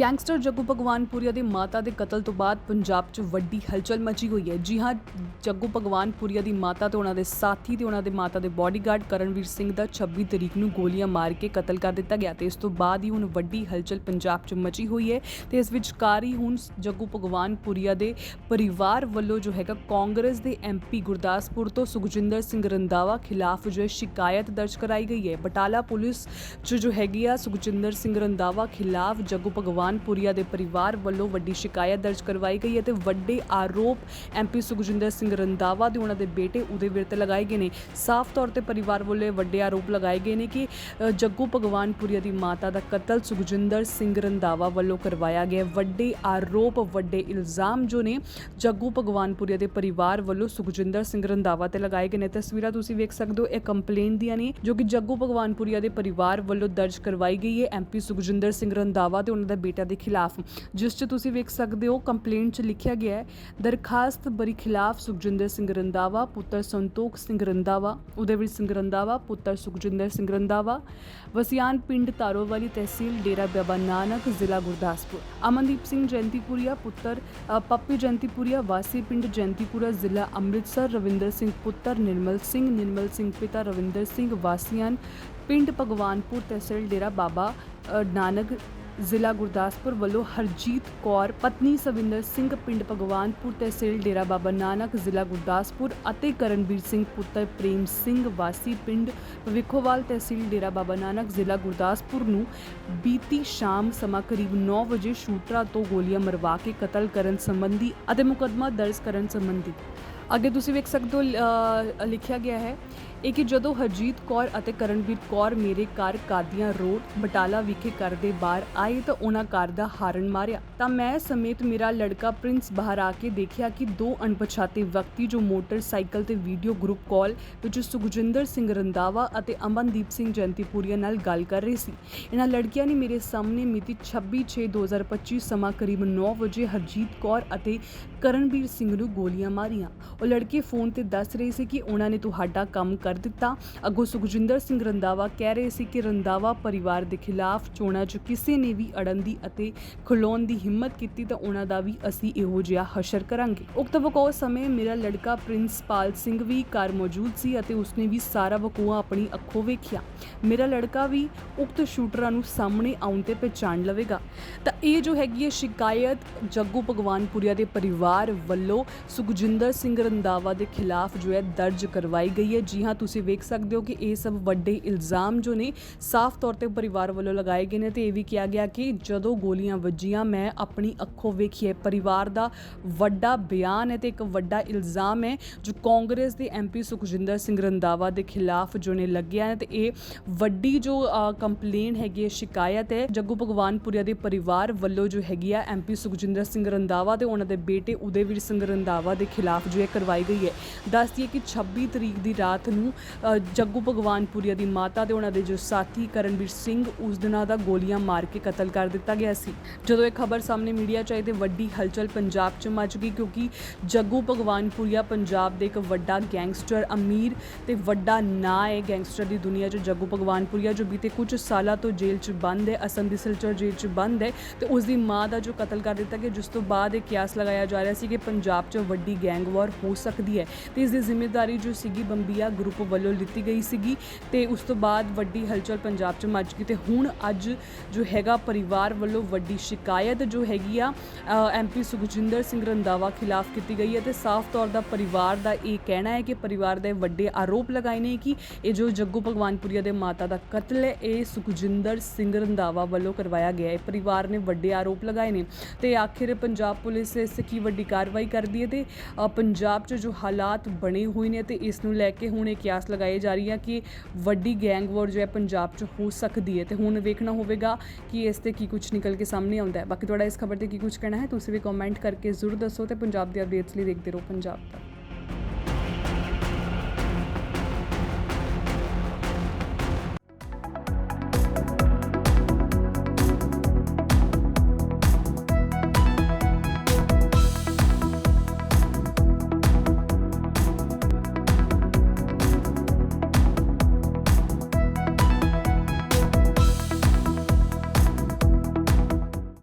Gangster Jaggu Bhagwanpuria ਦੇ ਮਾਤਾ ਦੇ ਕਤਲ ਤੋਂ ਬਾਅਦ ਪੰਜਾਬ 'ਚ ਵੱਡੀ ਹਲਚਲ ਮਚੀ ਹੋਈ ਹੈ। ਜੀ ਹਾਂ, ਜੱਗੂ ਭਗਵਾਨਪੁਰੀਆ ਦੀ ਮਾਤਾ ਤੇ ਉਹਨਾਂ ਦੇ ਸਾਥੀ ਤੇ ਉਹਨਾਂ ਦੇ ਮਾਤਾ ਦੇ ਬਾਡੀਗਾਰਡ ਕਰਨਵੀਰ ਸਿੰਘ ਦਾ 26 ਤਰੀਕ ਨੂੰ ਗੋਲੀਆਂ ਮਾਰ ਕੇ ਕਤਲ ਕਰ ਦਿੱਤਾ ਗਿਆ ਤੇ ਇਸ ਤੋਂ ਬਾਅਦ ਹੀ ਹੁਣ ਵੱਡੀ ਹਲਚਲ ਪੰਜਾਬ 'ਚ ਮਚੀ ਹੋਈ ਹੈ ਤੇ ਇਸ ਵਿਚਕਾਰ ਹੀ ਹੁਣ ਜੱਗੂ ਭਗਵਾਨਪੁਰੀਆ ਦੇ ਪਰਿਵਾਰ ਵੱਲੋਂ ਜੋ ਹੈਗਾ ਕਾਂਗਰਸ ਦੇ ਐਮਪੀ ਗੁਰਦਾਸਪੁਰ ਤੋਂ ਸੁਖਜਿੰਦਰ ਸਿੰਘ ਰੰਦਾਵਾ ਖਿਲਾਫ ਜੋ ਹੈ ਸ਼ਿਕਾਇਤ ਦਰਜ ਕਰਾਈ ਗਈ ਹੈ। ਬਟਾਲਾ ਪੁਲਿਸ 'ਚ ਜੋ ਹੈਗੀ ਆ ਸੁਖਜਿੰਦਰ ਸਿੰਘ ਰੰਦਾਵਾ ਖਿਲਾਫ ਜੱਗੂ ਭਗਵਾਨ ਭਗਵਾਨਪੁਰੀਆ ਦੇ ਪਰਿਵਾਰ ਵੱਲੋਂ ਵੱਡੀ ਸ਼ਿਕਾਇਤ ਦਰਜ ਕਰਵਾਈ ਗਈ ਹੈ ਤੇ ਵੱਡੇ ਆਰੋਪ ਐਮਪੀ ਸੁਖਜਿੰਦਰ ਸਿੰਘ ਰੰਦਾਵਾ ਦੇ ਉਹਨਾਂ ਦੇ ਬੇਟੇ ਉਹਦੇ ਵਿਰੁੱਧ ਲਗਾਏ ਗਏ ਨੇ। ਸਾਫ਼ ਤੌਰ ਤੇ ਪਰਿਵਾਰ ਵੱਲੋਂ ਵੱਡੇ ਆਰੋਪ ਲਗਾਏ ਗਏ ਨੇ ਕਿ ਅ, ਜੱਗੂ ਭਗਵਾਨਪੁਰੀਆ ਦੀ ਮਾਤਾ ਦਾ ਕਤਲ ਸੁਖਜਿੰਦਰ ਸਿੰਘ ਰੰਦਾਵਾ ਵੱਲੋਂ ਕਰਵਾਇਆ ਗਿਆ। ਵੱਡੇ ਆਰੋਪ ਵੱਡੇ ਇਲਜ਼ਾਮ ਜੋ ਨੇ ਜੱਗੂ ਭਗਵਾਨਪੁਰੀਆ ਦੇ ਪਰਿਵਾਰ ਵੱਲੋਂ ਸੁਖਜਿੰਦਰ ਸਿੰਘ ਰੰਦਾਵਾ ਤੇ ਲਗਾਏ ਗਏ ਨੇ। ਤਸਵੀਰਾਂ ਤੁਸੀਂ ਵੇਖ ਸਕਦੇ ਹੋ ਇਹ ਕੰਪਲੇਨ ਦੀਆਂ ਨੇ ਜੋ ਕਿ ਜੱਗੂ ਭਗਵਾਨਪੁਰੀਆ ਦੇ ਪਰਿਵਾਰ ਵੱਲੋਂ ਦਰਜ ਕਰਵਾਈ ਗਈ ਹੈ। ਐਮਪੀ ਸੁਖਜਿੰਦਰ ਸਿੰਘ ਰੰਦਾਵਾ ਤੇ ਉਹਨਾਂ ਦਾ ਬੇਟਾ ਦੇ ਖਿਲਾਫ। ਜਿਸ 'ਚ ਤੁਸੀਂ ਵੇਖ ਸਕਦੇ ਹੋ ਕੰਪਲੇਂਟ 'ਚ ਲਿਖਿਆ ਗਿਆ ਹੈ, ਦਰਖਾਸਤ ਬਰੀ ਖਿਲਾਫ ਸੁਖਜਿੰਦਰ ਸਿੰਘ ਰੰਦਾਵਾ ਪੁੱਤਰ ਸੰਤੋਖ ਸਿੰਘ ਰੰਦਾਵਾ ਉਦੈਵੀਰ ਸਿੰਘ ਰੰਦਾਵਾ ਪੁੱਤਰ ਸੁਖਜਿੰਦਰ ਸਿੰਘ ਰੰਦਾਵਾ ਵਸਿਆਨ ਪਿੰਡ ਤਾਰੋਵਾਲੀ ਤਹਿਸੀਲ ਡੇਰਾ ਬਾਬਾ ਨਾਨਕ, ਜ਼ਿਲ੍ਹਾ ਗੁਰਦਾਸਪੁਰ। ਅਮਨਦੀਪ ਸਿੰਘ ਜੈਂਤੀਪੁਰੀਆ, ਪੁੱਤਰ ਪੱਪੀ ਜੈਂਤੀਪੁਰੀਆ, ਵਾਸੀ ਪਿੰਡ ਜੈਂਤੀਪੁਰਾ ਜ਼ਿਲ੍ਹਾ ਅੰਮ੍ਰਿਤਸਰ, ਰਵਿੰਦਰ ਸਿੰਘ ਪੁੱਤਰ, ਨਿਰਮਲ ਸਿੰਘ ਨਿਰਮਲ ਸਿੰਘ ਪਿਤਾ ਰਵਿੰਦਰ ਸਿੰਘ ਵਾਸੀਆਂ ਪਿੰਡ ਭਗਵਾਨਪੁਰ ਤਹਿਸੀਲ ਡੇਰਾ ਬਾਬਾ ਨਾਨਕ ਜ਼ਿਲ੍ਹਾ ਗੁਰਦਾਸਪੁਰ ਵੱਲੋਂ ਹਰਜੀਤ ਕੌਰ, ਪਤਨੀ ਸਵਿੰਦਰ ਸਿੰਘ, ਪਿੰਡ ਭਗਵਾਨਪੁਰ ਤਹਿਸੀਲ ਡੇਰਾ ਬਾਬਾ ਨਾਨਕ, ਜ਼ਿਲ੍ਹਾ ਗੁਰਦਾਸਪੁਰ ਅਤੇ ਕਰਨਵੀਰ ਸਿੰਘ, ਪੁੱਤਰ ਪ੍ਰੇਮ ਸਿੰਘ ਵਾਸੀ ਪਿੰਡ ਭਵਿੱਖੋਵਾਲ ਤਹਿਸੀਲ ਡੇਰਾ ਬਾਬਾ ਨਾਨਕ, ਜ਼ਿਲ੍ਹਾ ਗੁਰਦਾਸਪੁਰ ਨੂੰ ਬੀਤੀ ਸ਼ਾਮ ਸਮਾਂ ਕਰੀਬ 9 ਵਜੇ ਸ਼ੂਟਰਾਂ ਤੋਂ ਗੋਲੀਆਂ ਮਰਵਾ ਕੇ ਕਤਲ ਕਰਨ ਸੰਬੰਧੀ ਅਤੇ ਮੁਕੱਦਮਾ ਦਰਜ ਕਰਨ ਸੰਬੰਧੀ। ਅੱਗੇ ਤੁਸੀਂ ਵੇਖ ਸਕਦੇ ਹੋ ਲਿਖਿਆ ਗਿਆ ਹੈ ਇਹ ਕਿ ਜਦੋਂ ਹਰਜੀਤ ਕੌਰ ਅਤੇ ਕਰਨਵੀਰ ਕੌਰ ਮੇਰੇ ਘਰ ਕਾਦੀਆਂ ਰੋਡ ਬਟਾਲਾ ਵਿਖੇ ਘਰ ਦੇ ਬਾਹਰ ਆਏ ਤਾਂ ਉਹਨਾਂ ਘਰ ਦਾ ਹਾਰਨ ਮਾਰਿਆ। ਤਾਂ ਮੈਂ ਸਮੇਤ ਮੇਰਾ ਲੜਕਾ ਪ੍ਰਿੰਸ ਬਾਹਰ ਆ ਕੇ ਦੇਖਿਆ ਕਿ ਦੋ ਅਣਪਛਾਤੇ ਵਿਅਕਤੀ ਜੋ ਮੋਟਰਸਾਈਕਲ ਤੇ ਵੀਡੀਓ ਗਰੁੱਪ ਕਾਲ ਵਿੱਚ ਸੁਖਜਿੰਦਰ ਸਿੰਘ ਰੰਦਾਵਾ ਅਤੇ ਅਮਨਦੀਪ ਸਿੰਘ ਜੰਤੀਪੁਰੀਆ ਨਾਲ ਗੱਲ ਕਰ ਰਹੇ ਸੀ। ਇਹਨਾਂ ਲੜਕੀਆਂ ਨੇ ਮੇਰੇ ਸਾਹਮਣੇ ਮਿਤੀ 26/6/2025 ਸਮਾਂ ਕਰੀਬ 9 ਵਜੇ ਹਰਜੀਤ ਕੌਰ ਅਤੇ ਕਰਨਵੀਰ ਸਿੰਘ ਨੂੰ ਗੋਲੀਆਂ ਮਾਰੀਆਂ। ਉਹ ਲੜਕੇ ਫੋਨ ਤੇ ਦੱਸ ਰਹੇ ਸੀ ਕਿ ਉਹਨਾਂ ਨੇ ਤੁਹਾਡਾ ਕੰਮ ਕਰ ਦਿੱਤਾ। ਅੱਗੋਂ ਸੁਖਜਿੰਦਰ ਸਿੰਘ ਰੰਦਾਵਾ ਕਹਿ ਰਹੇ ਸੀ ਕਿ ਰੰਦਾਵਾ ਪਰਿਵਾਰ ਦੇ ਖਿਲਾਫ ਚੋਣਾਂ 'ਚ ਕਿਸੇ ਨੇ ਵੀ ਅੜਨ ਦੀ ਅਤੇ ਖਲੋਣ ਦੀ ਹਿੰਮਤ ਕੀਤੀ ਤਾਂ ਉਹਨਾਂ ਦਾ ਵੀ ਅਸੀਂ ਇਹੋ ਜਿਹਾ ਹਸ਼ਰ ਕਰਾਂਗੇ। ਉਕਤ ਵਕੋ ਸਮੇਂ ਮੇਰਾ ਲੜਕਾ ਪ੍ਰਿੰਸਪਾਲ ਸਿੰਘ ਵੀ ਘਰ ਮੌਜੂਦ ਸੀ ਅਤੇ ਉਸਨੇ ਵੀ ਸਾਰਾ ਵਕੂਆ ਆਪਣੀ ਅੱਖੋਂ ਵੇਖਿਆ। ਮੇਰਾ ਲੜਕਾ ਵੀ ਉਕਤ ਸ਼ੂਟਰਾਂ ਨੂੰ ਸਾਹਮਣੇ ਆਉਣ ਤੇ ਪਛਾਣ ਲਵੇਗਾ। ਤਾਂ ਇਹ ਜੋ ਹੈਗੀ ਹੈ ਸ਼ਿਕਾਇਤ ਜੱਗੂ ਭਗਵਾਨਪੁਰੀਆ ਦੇ ਪਰਿਵਾਰ ਵੱਲੋਂ ਸੁਖਜਿੰਦਰ ਸਿੰਘ ਰੰਦਾਵਾ ਦੇ ਖਿਲਾਫ ਜੋ ਹੈ ਦਰਜ ਕਰਵਾਈ ਗਈ ਹੈ। ਜੀ ਹਾਂ ਤੁਸੀਂ ਵੇਖ ਸਕਦੇ ਹੋ ਕਿ ਇਹ ਸਭ ਵੱਡੇ ਇਲਜ਼ਾਮ ਜੋ ਨੇ ਸਾਫ਼ ਤੌਰ ਤੇ ਪਰਿਵਾਰ ਵੱਲੋਂ ਲਗਾਏ ਗਏ ਨੇ ਤੇ ਇਹ ਵੀ ਕਿਹਾ ਗਿਆ ਕਿ ਜਦੋਂ ਗੋਲੀਆਂ ਵੱਜੀਆਂ, ਮੈਂ ਆਪਣੀ ਅੱਖੋਂ ਵੇਖੀ ਹੈ। ਪਰਿਵਾਰ ਦਾ ਵੱਡਾ ਬਿਆਨ ਹੈ ਤੇ ਇੱਕ ਵੱਡਾ ਇਲਜ਼ਾਮ ਹੈ ਜੋ ਕਾਂਗਰਸ ਦੇ ਐਮਪੀ ਸੁਖਜਿੰਦਰ ਸਿੰਘ ਰੰਦਾਵਾ ਦੇ ਖਿਲਾਫ ਜੋ ਨੇ ਲੱਗਿਆ ਹੈ ਤੇ ਇਹ ਵੱਡੀ ਜੋ ਕੰਪਲੇਨ ਹੈਗੀ ਹੈ, ਸ਼ਿਕਾਇਤ ਹੈ। ਜੱਗੂ ਭਗਵਾਨਪੁਰੀਆ ਦੇ ਪਰਿਵਾਰ ਵੱਲੋਂ ਜੋ ਹੈਗੀ ਆ ਐਮਪੀ ਸੁਖਜਿੰਦਰ ਸਿੰਘ ਰੰਦਾਵਾ ਤੇ ਉਹਨਾਂ ਦੇ ਬੇਟੇ ਉਦੈਵੀਰ ਸਿੰਘ ਰੰਦਾਵਾ ਦੇ ਖਿਲਾਫ ਜੋ ਹੈ ਕਰਵਾਈ ਗਈ ਹੈ। ਦੱਸਦੀ ਹੈ ਕਿ 26 ਤਰੀਕ ਦੀ ਰਾਤ ਨੂੰ ਅ, ਜੱਗੂ ਭਗਵਾਨਪੁਰੀਆ ਦੀ ਮਾਤਾ ਤੇ ਉਹਨਾਂ ਦੇ ਜੋ ਸਾਥੀ ਕਰਨਵੀਰ ਸਿੰਘ ਉਸ ਦਿਨਾਂ ਦਾ ਗੋਲੀਆਂ ਮਾਰ ਕੇ ਕਤਲ ਕਰ ਦਿੱਤਾ ਗਿਆ ਸੀ। ਜਦੋਂ ਇਹ ਖਬਰ ਸਾਹਮਣੇ ਮੀਡੀਆ 'ਚ ਆਈ ਤੇ ਵੱਡੀ ਹਲਚਲ ਪੰਜਾਬ 'ਚ ਮਚ ਗਈ ਕਿਉਂਕਿ ਜੱਗੂ ਭਗਵਾਨਪੁਰੀਆ ਪੰਜਾਬ ਦੇ ਇੱਕ ਵੱਡਾ ਗੈਂਗਸਟਰ ਅਮੀਰ ਤੇ ਵੱਡਾ ਨਾਂ ਹੈ ਗੈਂਗਸਟਰ ਦੀ ਦੁਨੀਆ 'ਚ। ਜੱਗੂ ਭਗਵਾਨਪੁਰੀਆ ਜੋ ਬੀਤੇ ਕੁਝ ਸਾਲਾਂ ਤੋਂ ਜੇਲ੍ਹ 'ਚ ਬੰਦ ਹੈ ਅਸਮ ਦੀ ਸਿਲਚਰ ਜੇਲ੍ਹ 'ਚ ਬੰਦ ਹੈ ਤੇ ਉਸ ਦੀ ਮਾਂ ਦਾ ਜੋ ਕਤਲ ਕਰ ਦਿੱਤਾ ਗਿਆ ਜਿਸ ਤੋਂ ਬਾਅਦ ਇਹ ਕਿਆਸ ਲਗਾਇਆ ਜਾ ਰਿਹਾ ਸੀ ਕਿ ਪੰਜਾਬ 'ਚ ਵੱਡੀ ਗੈਂਗ ਵਾਰ ਹੋ ਸਕਦੀ ਹੈ ਤੇ ਇਸ ਦੀ ਜ਼ਿੰਮੇਵਾਰੀ ਜੋ ਸੀਗੀ ਬੰਬੀਆ ਗਰੁੱਪ ਵੱਲੋਂ ਲਿੱਤੀ ਗਈ ਸੀਗੀ ਤੇ ਉਸ ਤੋਂ ਬਾਅਦ ਵੱਡੀ ਹਲਚਲ ਪੰਜਾਬ 'ਚ ਮਚ ਗਈ ਤੇ ਹੁਣ ਅੱਜ ਜੋ ਹੈਗਾ ਪਰਿਵਾਰ ਵੱਲੋਂ ਵੱਡੀ ਸ਼ਿਕਾਇਤ ਜੋ ਹੈਗੀ ਆ ਐਮਪੀ ਸੁਖਜਿੰਦਰ ਸਿੰਘ ਰੰਦਾਵਾ ਖਿਲਾਫ ਕੀਤੀ ਗਈ ਹੈ ਤੇ ਸਾਫ਼ ਤੌਰ ਦਾ ਪਰਿਵਾਰ ਦਾ ਇਹ ਕਹਿਣਾ ਹੈ ਕਿ ਪਰਿਵਾਰ ਦੇ ਵੱਡੇ ਆਰੋਪ ਲਗਾਏ ਨੇ ਕਿ ਇਹ ਜੋ ਜੱਗੂ ਭਗਵਾਨਪੁਰੀਆ ਦੇ ਮਾਤਾ ਦਾ ਕਤਲ ਹੈ, ਇਹ ਸੁਖਜਿੰਦਰ ਸਿੰਘ ਰੰਦਾਵਾ ਵੱਲੋਂ ਕਰਵਾਇਆ ਗਿਆ ਹੈ। ਪਰਿਵਾਰ ਨੇ ਵੱਡੇ ਆਰੋਪ ਲਗਾਏ ਨੇ ਤੇ ਆਖਿਰ ਪੰਜਾਬ ਪੁਲਿਸ ਇਸ ਕੀ ਵੱਡੀ ਕਾਰਵਾਈ ਕਰਦੀ ਹੈ ਤੇ ਪੰਜਾਬ 'ਚ ਜੋ ਹਾਲਾਤ ਬਣੇ ਹੋਏ ਨੇ ਤੇ ਇਸ ਨੂੰ ਲੈ ਕੇ ਹੁਣ ਇੱਕ ਕਿਆਸ ਲਗਾਈ ਜਾ ਰਹੀ ਹੈ ਕਿ ਵੱਡੀ ਗੈਂਗ ਵਾਰ ਜੋ ਹੈ ਪੰਜਾਬ 'ਚ ਹੋ ਸਕਦੀ ਹੈ। ਤੇ ਹੁਣ ਵੇਖਣਾ ਹੋਵੇਗਾ ਕਿ ਇਸ ਤੇ ਕੀ ਕੁਝ ਨਿਕਲ ਕੇ ਸਾਹਮਣੇ ਆਉਂਦਾ ਹੈ। ਬਾਕੀ ਤੁਹਾਡਾ ਇਸ ਖਬਰ ਤੇ ਕੀ ਕੁਝ ਕਹਿਣਾ ਹੈ, ਤੁਸੀਂ ਵੀ ਕਮੈਂਟ ਕਰਕੇ ਜ਼ਰੂਰ ਦੱਸੋ ਤੇ ਪੰਜਾਬ ਦੇ ਅਪਡੇਟਸ ਲਈ ਦੇਖਦੇ ਰਹੋ ਪੰਜਾਬ ਦਾ